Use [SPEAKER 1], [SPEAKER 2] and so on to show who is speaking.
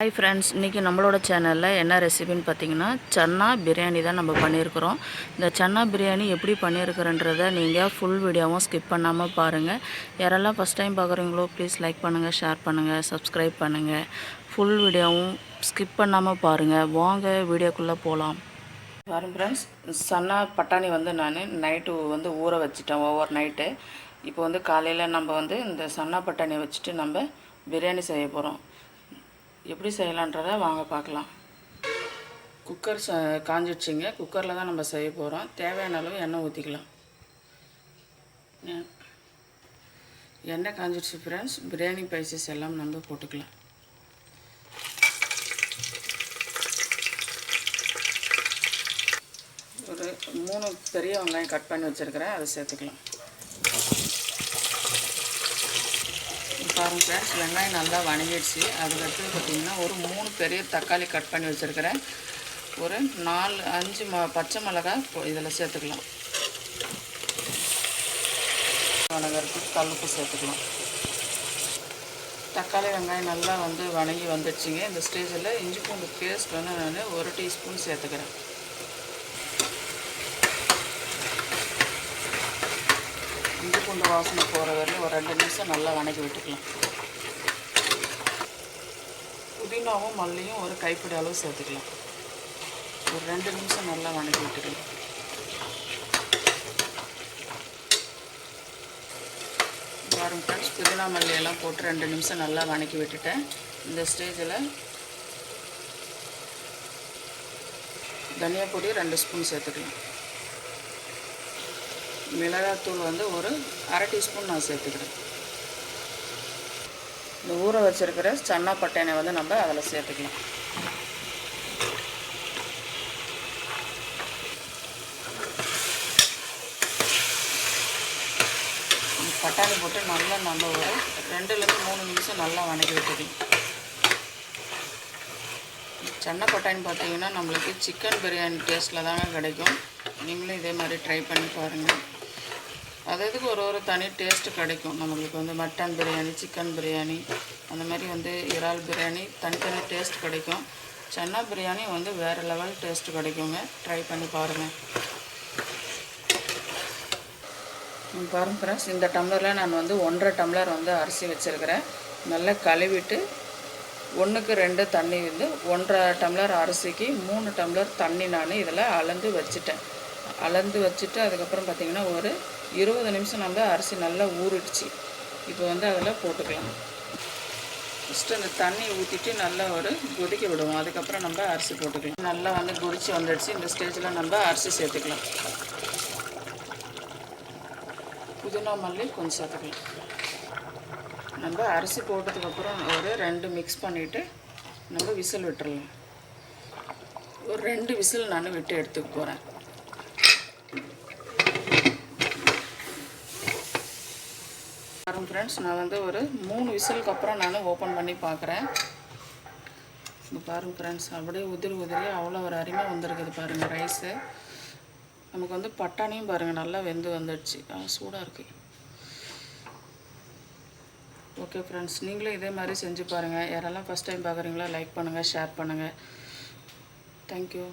[SPEAKER 1] Hi friends இன்றைக்கி நம்மளோட சேனலில் என்ன ரெசிபின்னு பார்த்தீங்கன்னா சன்னா பிரியாணி தான் நம்ம பண்ணியிருக்கிறோம் இந்த சன்னா பிரியாணி எப்படி பண்ணியிருக்கிறன்றதை நீங்கள் ஃபுல் வீடியோவும் ஸ்கிப் பண்ணாமல் பாருங்கள் யாரெல்லாம் ஃபஸ்ட் டைம் பார்க்குறீங்களோ ப்ளீஸ் லைக் பண்ணுங்கள் ஷேர் பண்ணுங்கள் சப்ஸ்கிரைப் பண்ணுங்கள் ஃபுல் வீடியோவும் ஸ்கிப் பண்ணாமல் பாருங்கள் வாங்க வீடியோக்குள்ளே போகலாம் பாருங்க ஃப்ரெண்ட்ஸ் சன்னா பட்டாணி வந்து நான் நைட்டு வந்து ஊற வச்சுட்டேன் ஓவர் நைட்டு இப்போ வந்து காலையில் நம்ம வந்து இந்த சன்னா பட்டாணியை வச்சுட்டு நம்ம பிரியாணி செய்ய போகிறோம் எப்படி செய்யலான்றதை வாங்க பார்க்கலாம். குக்கர் ச காஞ்சிடுச்சிங்க. குக்கரில் தான் நம்ம செய்ய போகிறோம் தேவையான அளவு எண்ணெய் ஊற்றிக்கலாம் எண்ணெய் காஞ்சிடுச்சு ஃப்ரெண்ட்ஸ் பிரியாணி பைசஸ் எல்லாம் நம்ம போட்டுக்கலாம். ஒரு மூணு பெரிய வெங்காயம் கட் பண்ணி வச்சுருக்கிறேன். அதை சேர்த்துக்கலாம். பாருங்க ஃப்ரெண்ட்ஸ் வெங்காயம் நல்லா வணங்கிடுச்சு. அதுக்கடுத்து பார்த்தீங்கன்னா ஒரு மூணு பெரிய தக்காளி கட் பண்ணி வச்சுருக்கிறேன். ஒரு நாலு அஞ்சு ம பச்சை மிளகாய் இதில் சேர்த்துக்கலாம். வணங்கிறதுக்கு கல்லுப்பு சேர்த்துக்கலாம். தக்காளி வெங்காயம் நல்லா வந்து வணங்கி வந்துடுச்சிங்க. இந்த ஸ்டேஜில் இஞ்சி பூண்டு பேஸ்ட் வந்து நான் ஒரு டீஸ்பூன் சேர்த்துக்கிறேன். இஞ்சி பூண்டு வாசனை போகிற வரையும் ஒரு ரெண்டு நிமிஷம் நல்லா வணக்கி விட்டுக்கலாம். புதினாவும் மல்லியும் ஒரு கைப்பிடி அளவு சேர்த்துக்கலாம். ஒரு ரெண்டு நிமிஷம் நல்லா வணக்கி விட்டுக்கலாம். பாருங்க ஃப்ரெண்ட்ஸ் புதினா மல்லியெல்லாம் போட்டு ரெண்டு நிமிஷம் நல்லா வணக்கி விட்டுட்டேன். இந்த ஸ்டேஜில் தனியா பொடி ரெண்டு ஸ்பூன் சேர்த்துக்கலாம். மிளகாத்தூள் வந்து ஒரு அரை டீஸ்பூன் நான் சேர்த்துக்கிறேன். இந்த ஊற வச்சுருக்கிற சன்னா பட்டாணி வந்து நம்ம அதில் சேர்த்துக்கலாம். பட்டாணி போட்டு நல்லா நம்ம ஒரு ரெண்டுலேருந்து மூணு நிமிஷம் நல்லா வணக்கி விட்டுக்கலாம் சன்ன பட்டாணி பார்த்தீங்கன்னா நம்மளுக்கு சிக்கன் பிரியாணி டேஸ்ட்டில் தாங்க கிடைக்கும். நீங்களும் இதே மாதிரி ட்ரை பண்ணி பாருங்கள் அது அதுக்கு ஒரு ஒரு தனி டேஸ்ட்டு கிடைக்கும். நம்மளுக்கு வந்து மட்டன் பிரியாணி சிக்கன் பிரியாணி அந்த மாதிரி வந்து இறால் பிரியாணி தனித்தனி டேஸ்ட் கிடைக்கும். சன்னா பிரியாணி வந்து வேறு லெவல் டேஸ்ட் கிடைக்குங்க. ட்ரை பண்ணி பாருங்கள் பாருங்க ஃப்ரெண்ட்ஸ் இந்த டம்ளரில் நான் வந்து ஒன்றரை டம்ளர் வந்து அரிசி வச்சுருக்கிறேன். நல்லா கழுவிட்டு ஒன்றுக்கு ரெண்டு தண்ணி வந்து ஒன்றரை டம்ளர் அரிசிக்கு மூணு டம்ளர் தண்ணி நான் இதில் அளந்து வச்சுட்டேன். அளந்து வச்சுட்டு அதுக்கப்புறம் பார்த்திங்கன்னா ஒரு இருபது நிமிஷம் நம்ம அரிசி நல்லா ஊறிடுச்சு. இப்போ வந்து அதில் போட்டுக்கலாம். ஃபஸ்ட்டு அந்த தண்ணி ஊற்றிட்டு நல்லா ஒரு கொதிக்க விடுவோம். அதுக்கப்புறம் நம்ம அரிசி போட்டுக்கலாம். நல்லா வந்து கொதிச்சு வந்துடுச்சு. இந்த ஸ்டேஜில் நம்ம அரிசி சேர்த்துக்கலாம். புதினா மல்லி கொஞ்சம் சேர்த்துக்கலாம். நம்ம அரிசி போட்டதுக்கப்புறம் ஒரு ரெண்டு மிக்ஸ் பண்ணிவிட்டு நம்ம விசில் விட்டுறலாம். ஒரு ரெண்டு விசில் நான் விட்டு எடுத்துக்க போகிறேன் பாருங்க ஃப்ரெண்ட்ஸ் நான் வந்து ஒரு மூணு விசிலுக்கு அப்புறம் நான் ஓப்பன் பண்ணி பார்க்குறேன் இங்கே பாருங்க ஃப்ரெண்ட்ஸ் அப்படியே உதிரி உதிரி அவ்வளோ ஒரு அருமையாக வந்திருக்குது பாருங்கள் ரைஸு நமக்கு வந்து பட்டாணியும் பாருங்கள் நல்லா வெந்து வந்துடுச்சு. சூடாக இருக்குது ஓகே ஃப்ரெண்ட்ஸ் நீங்களும் இதே மாதிரி செஞ்சு பாருங்கள் யாரெல்லாம் ஃபஸ்ட் டைம் பார்க்குறீங்களோ லைக் பண்ணுங்கள் ஷேர் பண்ணுங்கள் தேங்க்யூ